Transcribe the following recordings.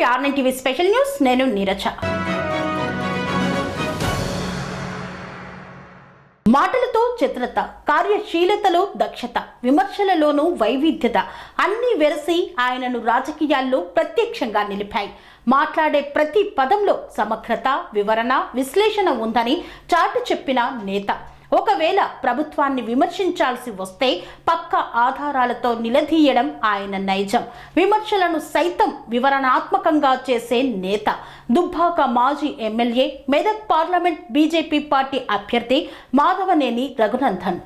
To RN TV special news. నేను నీరజ. మాటలతో చిత్రత కార్యశీలతలో దక్షత విమర్శలలోనూ వైవిధ్యత అన్ని వెరసి ఆయనను రాజకీయాల్లో ప్రత్యక్షంగా నిలిపాయి. మాట్లాడే ప్రతి పదంలో సమగ్రత వివరణ విశ్లేషణ ఉందని చాటు చెప్పిన నేత. ఒకవేళ ప్రభుత్వాన్ని విమర్శించాల్సి వస్తే పక్క ఆధారాలతో నిలదీయడం ఆయన నైజం. విమర్శలను సైతం వివరణాత్మకంగా చేసే నేత. దుబ్బాక మాజీ MLA Medak parliament BJP party అభ్యర్థి మాధవనేని రఘునందన్.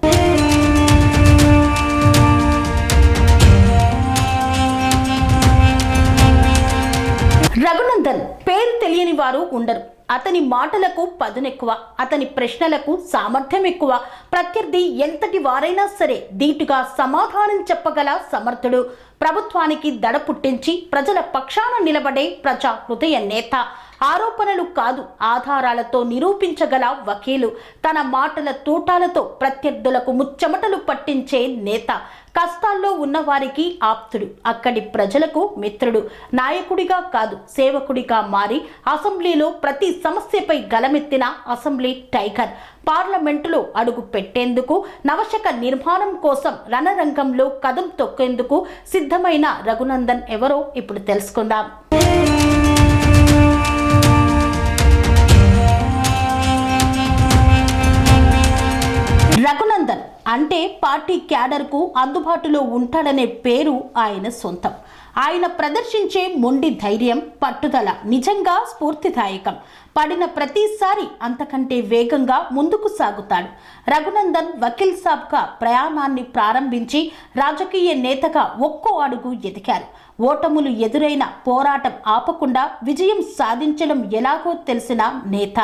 రఘునందన్ పేరు తెలియని వారు ఉండరు. అతని మాటలకు పదునెక్కువ అతని ప్రశ్నలకు సామర్థ్యం ఎక్కువ. ప్రత్యర్థి ఎంతటి వారైనా సరే ధీటుగా సమాధానం చెప్పగల సమర్థుడు. ప్రభుత్వానికి దడ పుట్టించి ప్రజల పక్షాన నిలబడే ప్రజా హృదయ నేత. ఆరోపణలు కాదు ఆధారాలతో నిరూపించగల వకీలు. తన మాటల తూటాలతో ప్రత్యర్థులకు ముచ్చమటలు పట్టించే నేత. కష్టాల్లో ఉన్నవారికి ఆప్తుడు అక్కడి ప్రజలకు మిత్రుడు. నాయకుడిగా కాదు సేవకుడిగా మారి అసెంబ్లీలో ప్రతి సమస్యపై గలమెత్తిన అసెంబ్లీ టైగర్. పార్లమెంటులో అడుగు పెట్టేందుకు నవశక నిర్మాణం కోసం రణరంగంలో కదం తొక్కేందుకు సిద్ధమైన రఘునందన్ ఎవరో ఇప్పుడు తెలుసుకుందాం. రఘునందన్ అంటే పార్టీ క్యాడర్కు అందుబాటులో ఉంటాడనే పేరు ఆయన సొంతం. ఆయన ప్రదర్శించే మొండి ధైర్యం పట్టుదల నిజంగా స్ఫూర్తిదాయకం. పడిన ప్రతిసారి అంతకంటే వేగంగా ముందుకు సాగుతాడు. రఘునందన్ వకీల్ సాబ్గా ప్రయాణాన్ని ప్రారంభించి రాజకీయ నేతగా ఒక్కో అడుగు ఎదిగారు. ఓటములు ఎదురైన పోరాటం ఆపకుండా విజయం సాధించడం ఎలాగో తెలిసిన నేత.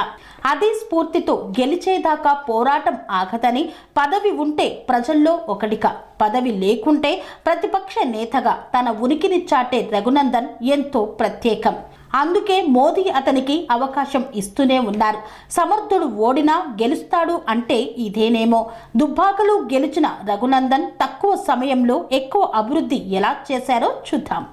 అదే స్ఫూర్తితో గెలిచేదాకా పోరాటం ఆగదని పదవి ఉంటే ప్రజల్లో ఒకటిగా పదవి లేకుంటే ప్రతిపక్ష నేతగా తన ఉనికిని చాటే రఘునందన్ ఎంతో ప్రత్యేకం. అందుకే మోదీ అతనికి అవకాశం ఇస్తూనే ఉన్నారు. సమర్థుడు ఓడినా గెలుస్తాడు అంటే ఇదేనేమో. దుబ్బాకలు గెలిచిన రఘునందన్ తక్కువ సమయంలో ఎక్కువ అభివృద్ధి ఎలా చేశారో చూద్దాం.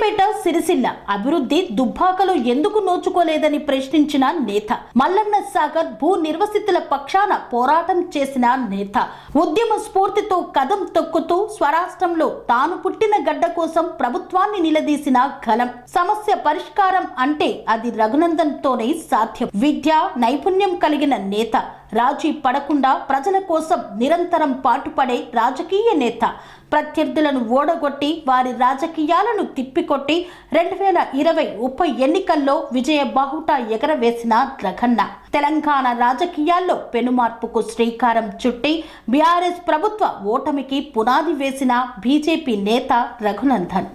సిద్దిపేట సిరిసిల్ల అభివృద్ధి దుబ్బాకలో ఎందుకు నోచుకోలేదని ప్రశ్నించిన నేత. మల్లన్న సాగర్ భూ నిర్వసితుల పక్షాన పోరాటం చేసిన నేత. ఉద్యమ స్ఫూర్తితో కదం తొక్కుతూ స్వరాష్ట్రంలో తాను పుట్టిన గడ్డ కోసం ప్రభుత్వాన్ని నిలదీసిన కలం సమస్య పరిష్కారం అంటే అది రఘునందన్ తోనే సాధ్యం. విద్య నైపుణ్యం కలిగిన నేత. రాజీ పడకుండా ప్రజల కోసం నిరంతరం పాటుపడే రాజకీయ నేత. ప్రత్యర్థులను ఓడగొట్టి వారి రాజకీయాలను తిప్పికొట్టి రెండు వేల ఇరవై ఉప ఎన్నికల్లో విజయ బాహుట ఎగరవేసిన రఘన్న తెలంగాణ రాజకీయాల్లో పెనుమార్పుకు శ్రీకారం చుట్టి బీఆర్ఎస్ ప్రభుత్వ ఓటమికి పునాది వేసిన బీజేపీ నేత రఘునందన్.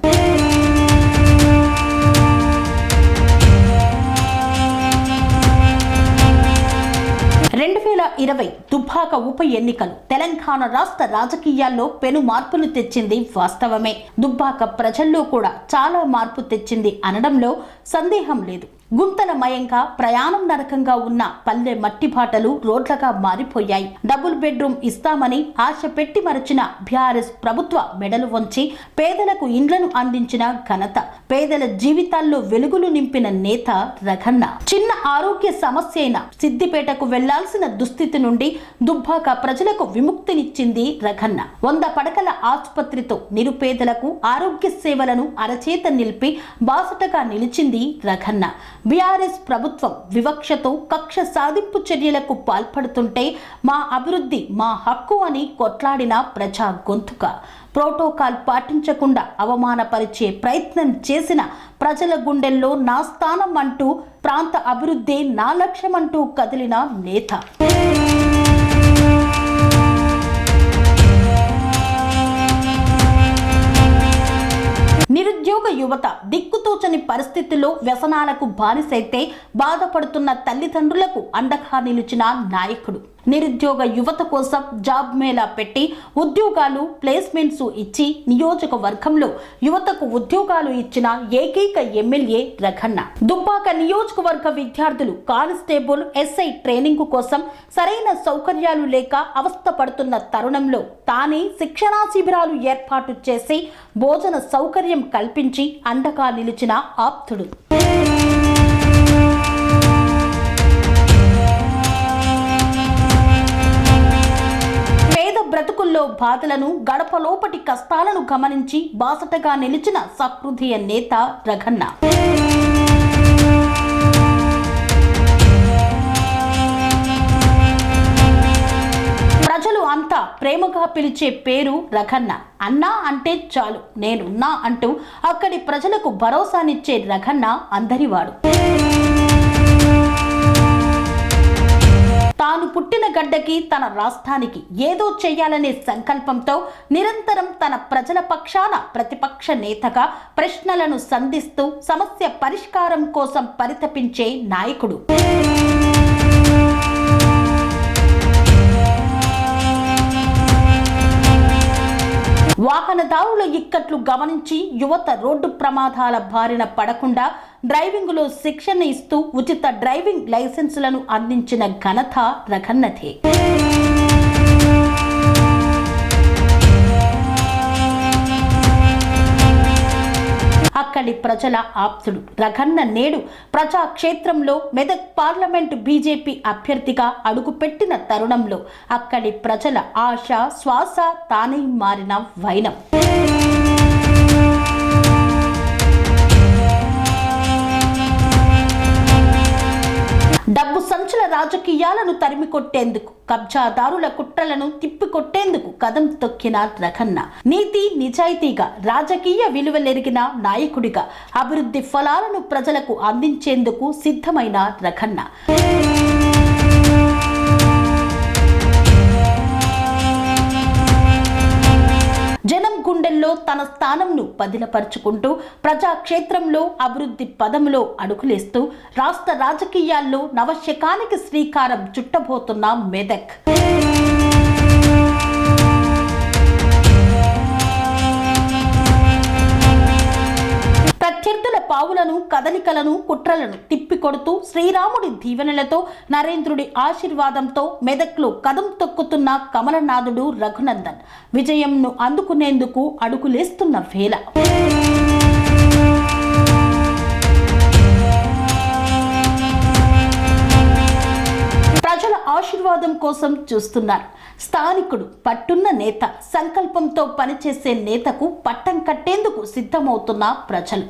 ఇరవై దుబ్బాక ఉప ఎన్నికలు. తెలంగాణ రాష్ట్ర రాజకీయాల్లో పెను మార్పులు తెచ్చింది వాస్తవమే. దుబ్బాక ప్రజల్లో కూడా చాలా మార్పు తెచ్చింది అనడంలో సందేహం లేదు. గుంతలమయంగా ప్రయాణం నరకంగా ఉన్న పల్లె మట్టి బాటలు రోడ్లగా మారిపోయాయి. డబుల్ బెడ్రూమ్ ఇస్తామని ఆశ పెట్టి మరచిన బీఆర్ఎస్ ప్రభుత్వ మెడలు వంచి పేదలకు ఇండ్లను అందించిన ఘనత. పేదల జీవితాల్లో వెలుగులు నింపిన నేత రఘన్న. చిన్న ఆరోగ్య సమస్య అయిన సిద్దిపేటకు వెళ్ళాల్సిన దుస్థితి నుండి దుబ్బాక ప్రజలకు విముక్తినిచ్చింది రఘన్న. వంద పడకల ఆసుపత్రితో నిరుపేదలకు ఆరోగ్య సేవలను అరచేత నిలిపి బాసటగా నిలిచింది రఘన్న. బీఆర్ఎస్ ప్రభుత్వం వివక్షతో కక్ష సాధింపు చర్యలకు పాల్పడుతుంటే మా అభివృద్ధి మా హక్కు అని కొట్లాడిన ప్రజా గొంతుక. ప్రోటోకాల్ పాటించకుండా అవమానపరిచే ప్రయత్నం చేసిన ప్రజల గుండెల్లో నా స్థానం అంటూ ప్రాంత అభివృద్ధి నా లక్ష్యమంటూ కదిలిన నేత. నిరుద్యోగ యువత దిక్కుతోచని పరిస్థితుల్లో వ్యసనాలకు బానిసైతే బాధపడుతున్న తల్లిదండ్రులకు అండగా నిలిచిన నాయకుడు. నిరుద్యోగ యువత కోసం జాబ్ మేళా పెట్టి ఉద్యోగాలు ప్లేస్మెంట్స్ ఇచ్చి నియోజకవర్గంలో యువతకు ఉద్యోగాలు ఇచ్చిన ఏకైక ఎమ్మెల్యే రఘన్న. దుబ్బాక నియోజకవర్గ విద్యార్థులు కానిస్టేబుల్ ఎస్ఐ ట్రైనింగ్ కోసం సరైన సౌకర్యాలు లేక అవస్థ పడుతున్న తరుణంలో తానే శిక్షణా శిబిరాలు ఏర్పాటు చేసి భోజన సౌకర్యం కల్పించి అండగా నిలిచిన ఆప్తుడు. బాధలను గడపలోపటి కష్టాలను గమనించి బాసటగా నిలిచిన సహృదయ నేత రఘన్న. ప్రజలు అంతా ప్రేమగా పిలిచే పేరు రఘన్న. అన్నా అంటే చాలు నేనున్నా అంటూ అక్కడి ప్రజలకు భరోసానిచ్చే రఘన్న అందరివాడు. తాను పుట్టిన గడ్డకి తన రాష్ట్రానికి ఏదో చేయాలనే సంకల్పంతో నిరంతరం తన ప్రజల పక్షాన ప్రతిపక్ష నేతగా ప్రశ్నలను సంధిస్తూ సమస్య పరిష్కారం కోసం పరితపించే నాయకుడు. వాహనదారుల ఇక్కట్లు గమనించి యువత రోడ్డు ప్రమాదాల బారిన పడకుండా డ్రైవింగ్లో శిక్షణ ఇస్తూ ఉచిత డ్రైవింగ్ లైసెన్సులను అందించిన ఘనత రఘన్నదే. అక్కడి ప్రజల ఆప్తుడు రఘన్న నేడు ప్రజాక్షేత్రంలో మెదక్ పార్లమెంటు బీజేపీ అభ్యర్థిగా అడుగుపెట్టిన తరుణంలో అక్కడి ప్రజల ఆశ శ్వాస తానై మారిన వైనం. డబ్బు సంచుల రాజకీయాలను తరిమి కొట్టేందుకు కబ్జాదారుల కుట్రలను తిప్పికొట్టేందుకు కదం తొక్కిన రఘన్న. నీతి నిజాయితీగా రాజకీయ విలువలెరిగిన నాయకుడిగా అభివృద్ధి ఫలాలను ప్రజలకు అందించేందుకు సిద్ధమైన రఘన్న. జనం గుండెల్లో తన స్థానంను పదిలపరుచుకుంటూ ప్రజాక్షేత్రంలో అభివృద్ధి పదంలో అడుగులేస్తూ రాష్ట్ర రాజకీయాల్లో నవశకానికి శ్రీకారం చుట్టబోతున్న మెదక్. ప్రత్యర్థుల పావులను కదలికలను కుట్రలను తిప్పికొడుతూ శ్రీరాముడి దీవెనలతో నరేంద్రుడి ఆశీర్వాదంతో మెదక్లో కదం తొక్కుతున్న కమలనాథుడు రఘునందన్. విజయంను అందుకునేందుకు అడుగులేస్తున్న వేళ. ఆశీర్వాదం కోసం చూస్తున్నారు. స్థానికుడు పట్టున్న నేత సంకల్పంతో పనిచేసే నేతకు పట్టం కట్టేందుకు సిద్ధమవుతున్న ప్రజలు.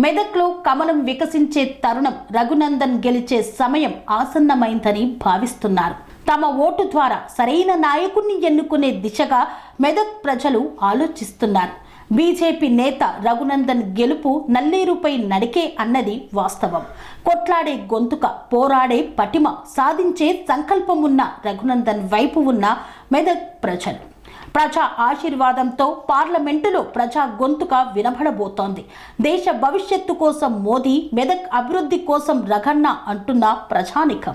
మెదక్లో కమలం వికసించే తరుణం రఘునందన్ గెలిచే సమయం ఆసన్నమైందని భావిస్తున్నారు. తమ ఓటు ద్వారా సరైన నాయకుణ్ణి ఎన్నుకునే దిశగా మెదక్ ప్రజలు ఆలోచిస్తున్నారు. బీజేపీ నేత రఘునందన్ గెలుపు నల్లేరుపై నడికే అన్నది వాస్తవం. కొట్లాడే గొంతుక పోరాడే పటిమ సాధించే సంకల్పమున్న రఘునందన్ వైపు ఉన్న మెదక్ ప్రజలు. ప్రజా ఆశీర్వాదంతో పార్లమెంటులో ప్రజా గొంతుక వినబడబోతోంది. దేశ భవిష్యత్తు కోసం మోదీ మెదక్ అభివృద్ధి కోసం రఘన్న అంటున్న ప్రజానికం.